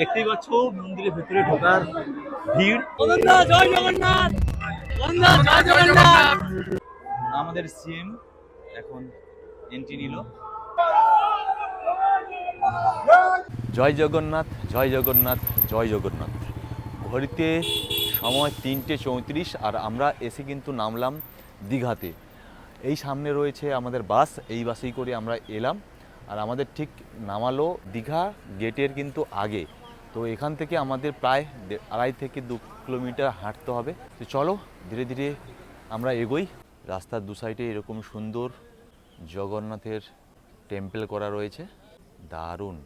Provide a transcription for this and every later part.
দেখতেই পাচ্ছ মন্দিরের ভেতরে ঢোকার ভিড়। জয় জগন্নাথ! জয় জগন্নাথ! আমাদের সিএম এখন এন্ট্রি নিল। জয় জগন্নাথ জয় জগন্নাথ জয় জগন্নাথ। ঘড়িতে সময় তিনটে চৌত্রিশ আর আমরা এসে কিন্তু নামলাম দীঘাতে। এই সামনে রয়েছে আমাদের বাস এই বাসেই করে আমরা এলাম। আর আমাদের ঠিক নামালো দীঘা গেটের কিন্তু আগে। তো এখান থেকে আমাদের প্রায় আড়াই থেকে দু কিলোমিটার হাঁটতে হবে। তো চলো, ধীরে ধীরে আমরা এগোই। রাস্তার দু সাইডে এরকম সুন্দর জগন্নাথের টেম্পল করা রয়েছে। দারুণ।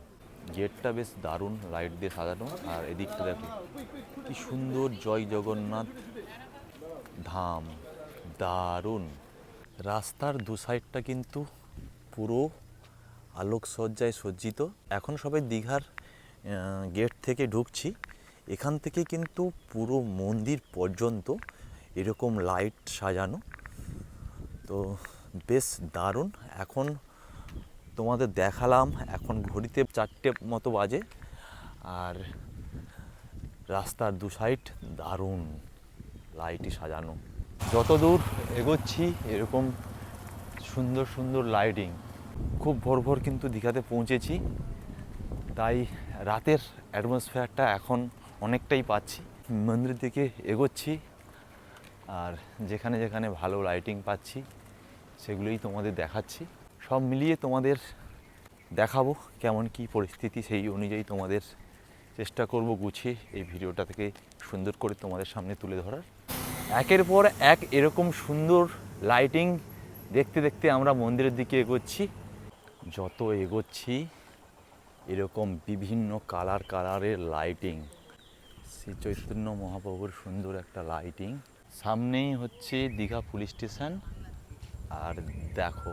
গেটটা বেশ দারুণ, লাইট দিয়ে সাজানো। আর এদিকটা দেখো, কি সুন্দর জয় জগন্নাথ ধাম। দারুণ। রাস্তার দু সাইডটা কিন্তু পুরো আলোকসজ্জায় সজ্জিত। এখন সবাই দীঘার গেট থেকে ঢুকছি, এখান থেকে কিন্তু পুরো মন্দির পর্যন্ত এরকম লাইট সাজানো। তো বেশ দারুণ। এখন তোমাদের দেখালাম, এখন ঘড়িতে চারটে মতো বাজে আর রাস্তার দু সাইড দারুণ লাইটই সাজানো। যত দূর এগোচ্ছি, এরকম সুন্দর সুন্দর লাইটিং খুব ভোর ভোর কিন্তু দীঘাতে পৌঁছেছি, তাই রাতের অ্যাটমসফিয়ারটা এখন অনেকটাই পাচ্ছি। মন্দিরের দিকে এগোচ্ছি আর যেখানে যেখানে ভালো লাইটিং পাচ্ছি, সেগুলোই তোমাদের দেখাচ্ছি। সব মিলিয়ে তোমাদের দেখাবো কেমন কি পরিস্থিতি, সেই অনুযায়ী তোমাদের চেষ্টা করব গুছিয়ে এই ভিডিওটা থেকে সুন্দর করে তোমাদের সামনে তুলে ধরার। একের পর এক এরকম সুন্দর লাইটিং দেখতে দেখতে আমরা মন্দিরের দিকে এগোচ্ছি। যত এগোচ্ছি এরকম বিভিন্ন কালার কালারের লাইটিং শ্রী চৈতন্য মহাপ্রভুর সুন্দর একটা লাইটিং সামনেই হচ্ছে দীঘা পুলিশ স্টেশন। আর দেখো,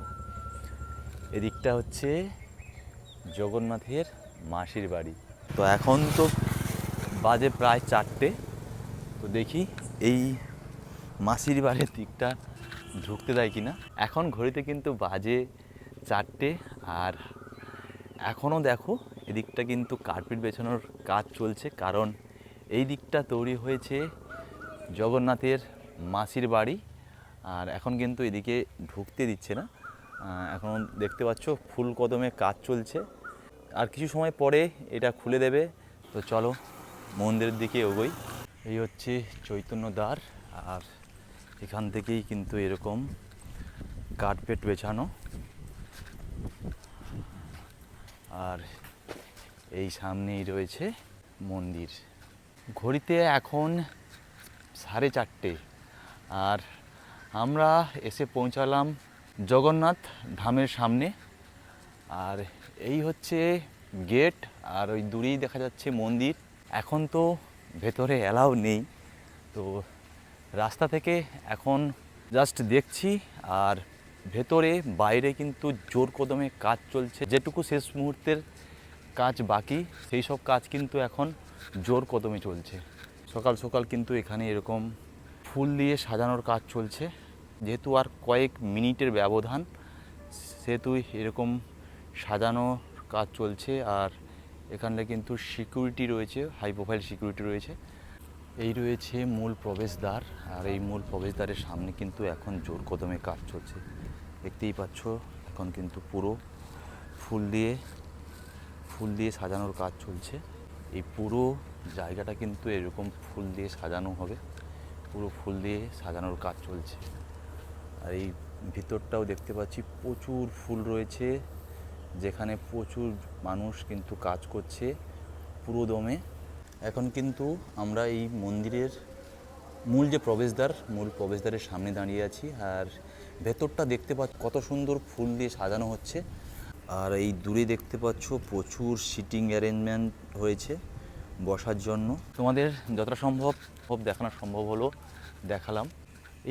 এদিকটা হচ্ছে জগন্নাথের মাসির বাড়ি। তো এখন তো বাজে প্রায় চারটে। তো দেখি এই মাসির বাড়ির দিকটা ঢুকতে দেয় কিনা। এখন ঘড়িতে কিন্তু বাজে চারটে আর এখনও দেখো, এদিকটা কিন্তু কার্পেট বেছানোর কাজ চলছে, কারণ এই দিকটা তৈরি হয়েছে জগন্নাথের মাসির বাড়ি, আর এখন কিন্তু এদিকে ঢুকতে দিচ্ছে না। এখন দেখতে পাচ্ছ ফুল কদমে কাজ চলছে। আর কিছু সময় পরে এটা খুলে দেবে, তো চলো মন্দিরের দিকে এগোই। এই হচ্ছে চৈতন্য দ্বার, আর এখান থেকেই কিন্তু এরকম কার্পেট বেছানো। আর এই সামনেই রয়েছে মন্দির। ঘড়িতে এখন সাড়ে চারটে। আর আমরা এসে পৌঁছালাম জগন্নাথ ধামের সামনে। আর এই হচ্ছে গেট, আর ওই দূরেই দেখা যাচ্ছে মন্দির। এখন তো ভেতরে অ্যালাউ নেই। তো রাস্তা থেকে এখন জাস্ট দেখছি, আর ভেতরে, বাইরে কিন্তু জোর কদমে কাজ চলছে। যেটুকু শেষ মুহূর্তের কাজ বাকি, সেই সব কাজ কিন্তু এখন জোর কদমে চলছে। সকাল সকাল কিন্তু এখানে এরকম ফুল দিয়ে সাজানোর কাজ চলছে। যেহেতু আর কয়েক মিনিটের ব্যবধান, সেহেতু এরকম সাজানোর কাজ চলছে। আর এখানে কিন্তু সিকিউরিটি রয়েছে, হাই প্রোফাইল সিকিউরিটি রয়েছে। এই রয়েছে মূল প্রবেশদ্বার। আর এই মূল প্রবেশদ্বারের সামনে কিন্তু এখন জোর কদমে কাজ চলছে। দেখতেই পাচ্ছ, এখন কিন্তু পুরো ফুল দিয়ে ফুল দিয়ে সাজানোর কাজ চলছে। এই পুরো জায়গাটা কিন্তু এরকম ফুল দিয়ে সাজানো হবে। পুরো ফুল দিয়ে সাজানোর কাজ চলছে। আর এই ভিতরটাও দেখতে পাচ্ছি প্রচুর ফুল রয়েছে, যেখানে প্রচুর মানুষ কিন্তু কাজ করছে পুরো দমে এখন কিন্তু আমরা এই মন্দিরের মূল যে প্রবেশদ্বার, মূল প্রবেশদ্বারের সামনে দাঁড়িয়ে আছি আর ভেতরটা দেখতে পাচ্ছ, কত সুন্দর ফুল দিয়ে সাজানো হচ্ছে। আর এই দূরে দেখতে পাচ্ছ, প্রচুর সিটিং অ্যারেঞ্জমেন্ট হয়েছে বসার জন্য। তোমাদের যতটা সম্ভব দেখানো সম্ভব হলো, দেখালাম।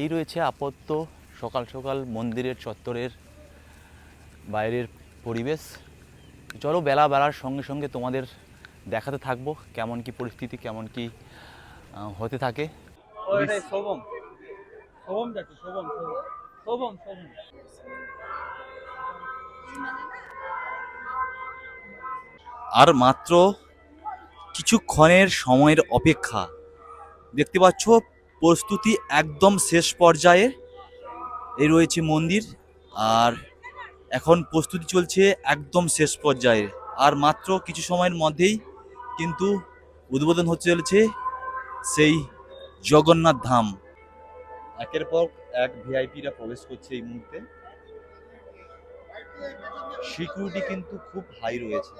এই রয়েছে আপত্ত সকাল সকাল মন্দিরের চত্বরের বাইরের পরিবেশ। চলো বেলা বেলার সঙ্গে সঙ্গে তোমাদের দেখাতে থাকব, কেমন কি পরিস্থিতি, কেমন কি হতে থাকে। ওইটাই শোভম। শোভম যাচ্ছে শোভম শোভম। শোভম শোভম। আর মাত্র কিছুক্ষণের সময়ের অপেক্ষা। দেখতে পাচ্ছ প্রস্তুতি একদম শেষ পর্যায়ে। এই রয়েছে মন্দির আর এখন প্রস্তুতি চলছে একদম শেষ পর্যায়ে। আর মাত্র কিছু সময়ের মধ্যেই কিন্তু উদ্বোধন হতে চলেছে সেই জগন্নাথ ধাম। একের পর এক ভিআইপিরা প্রবেশ করছে এই মুহূর্তে। সিকিউরিটি কিন্তু খুব হাই রয়েছে।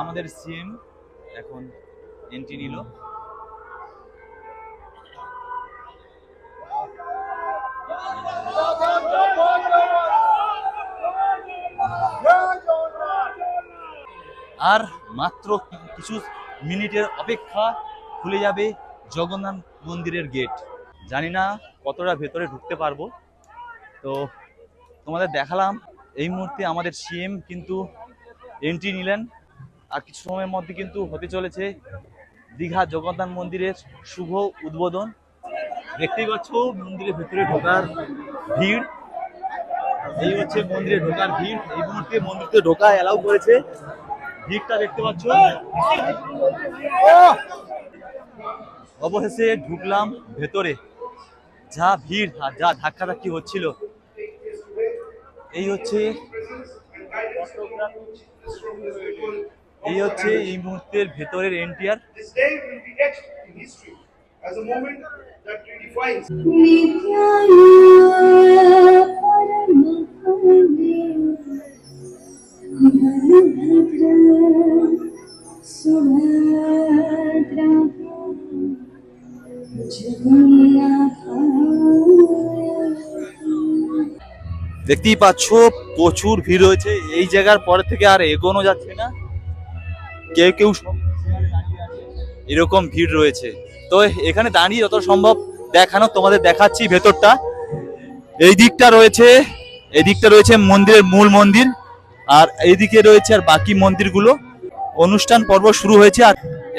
আমাদের সিএম এখন এন্ট্রি নিল। আর মাত্র কিছু মিনিটের অপেক্ষা খুলে যাবে জগন্নাথ মন্দিরের গেট জানি না কতটা ভেতরে ঢুকতে পারব। তো তোমাদের দেখালাম, এই মুহূর্তে আমাদের সিএম কিন্তু এন্ট্রি নিলেন। আর কিছু সময়ের মধ্যে কিন্তু হতে চলেছে দীঘা জগন্নাথ মন্দিরের শুভ উদ্বোধন। দেখতেই পাচ্ছ, মন্দিরের ভেতরে ঢোকার ভিড়। এই হচ্ছে মন্দিরে ঢোকার ভিড়। এই মুহূর্তে মন্দিরতে ঢোকা অ্যালাউ করেছে ভিড়টা দেখতে পাচ্ছ? অবশেষে ঢুকলাম ভেতরে। যা ভিড় আর যা ধাক্কাধাক্কি হচ্ছিল। এই হচ্ছে এই হচ্ছে এই মুহূর্তের ভেতরের history as a moment that redefines দেখতেই পাচ্ছ, প্রচুর ভিড় হয়েছে। এই জায়গার পরে থেকে আর এগোনো যাচ্ছে না। কেউ কেউ। এরকম ভিড় রয়েছে। তো এখানে দাঁড়িয়ে যত সম্ভব দেখানো, তোমাদের দেখাচ্ছি ভেতরটা। এই দিকটা রয়েছে, এই দিকটা রয়েছে মন্দিরের মূল মন্দির, আর এইদিকে রয়েছে আর বাকি মন্দিরগুলো। অনুষ্ঠান পর্ব শুরু হয়েছে, আর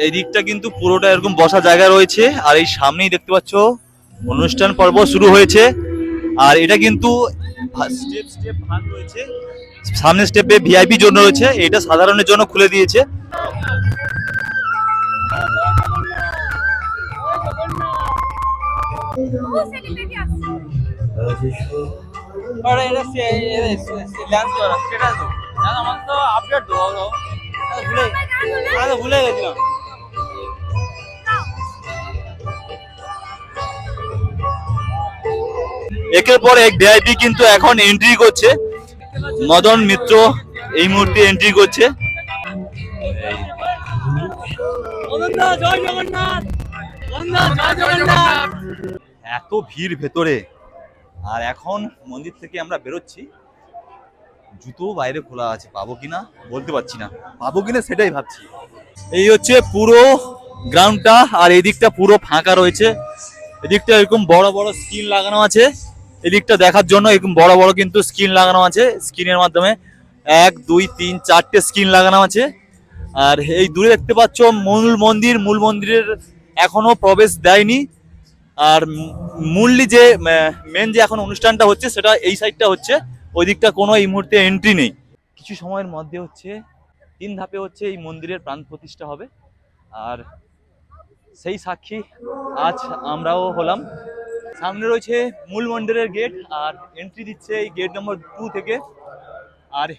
এই দিকটা কিন্তু পুরোটা এরকম বসা জায়গা রয়েছে। আর এই সামনেই দেখতে পাচ্ছ, অনুষ্ঠান পর্ব শুরু হয়েছে। আর এটা কিন্তু স্টেপ স্টেপ ভাগ রয়েছে। সামনের স্টেপে ভিআইপি জন্য রয়েছে এটা সাধারণের জন্য খুলে দিয়েছে। ভুলে এটা একের পর এক ভিআইপি কিন্তু এখন এন্ট্রি করছে। মদন মিত্র এই মুহূর্তে এন্ট্রি করছে। এত ভিড় ভেতরে। আর এখন মন্দির থেকে আমরা বেরোচ্ছি। জুতো বাইরে খোলা আছে পাবো কিনা বলতে পারছি না। পাবো কিনা সেটাই ভাবছি। এই হচ্ছে পুরো গ্রাউন্ডটা আর এদিকটা পুরো ফাঁকা রয়েছে। এদিকটা এরকম বড় বড় স্ক্রিন লাগানো আছে। এদিকটা দেখার জন্য এরকম বড় বড় কিন্তু স্ক্রিন লাগানো আছে। স্ক্রিনের মাধ্যমে এক, দুই, তিন, চারটে স্ক্রিন লাগানো আছে। আর এই দূরে দেখতে পাচ্ছ মূল মন্দির, মূল মন্দিরের এখনও প্রবেশ দেয়নি। আর মূললি যে মেন যে এখন অনুষ্ঠানটা হচ্ছে, সেটা এই সাইডটা হচ্ছে। ওই দিকটা কোনো এই মুহূর্তে এন্ট্রি নেই। কিছু সময়ের মধ্যে হচ্ছে, তিন ধাপে হচ্ছে এই মন্দিরের প্রাণ প্রতিষ্ঠা হবে। আর সেই সাক্ষী আজ আমরাও হলাম। সামনে রয়েছে মূল মন্দিরের গেট আর এন্ট্রি দিচ্ছে এই গেট নম্বর টু থেকে। আর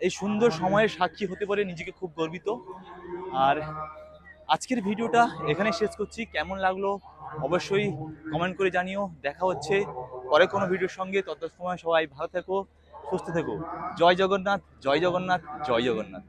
এই সুন্দর সময়ের সাক্ষী হতে পারে নিজেকে খুব গর্বিত। আর আজকের ভিডিওটা এখানে শেষ করছি। কেমন লাগল অবশ্যই কমেন্ট করে জানিও। দেখা হচ্ছে পরে কোনো ভিডিওর সঙ্গে। তত সময় সবাই ভালো থেকো, সুস্থ থেকো। জয় জগন্নাথ জয় জগন্নাথ জয় জগন্নাথ।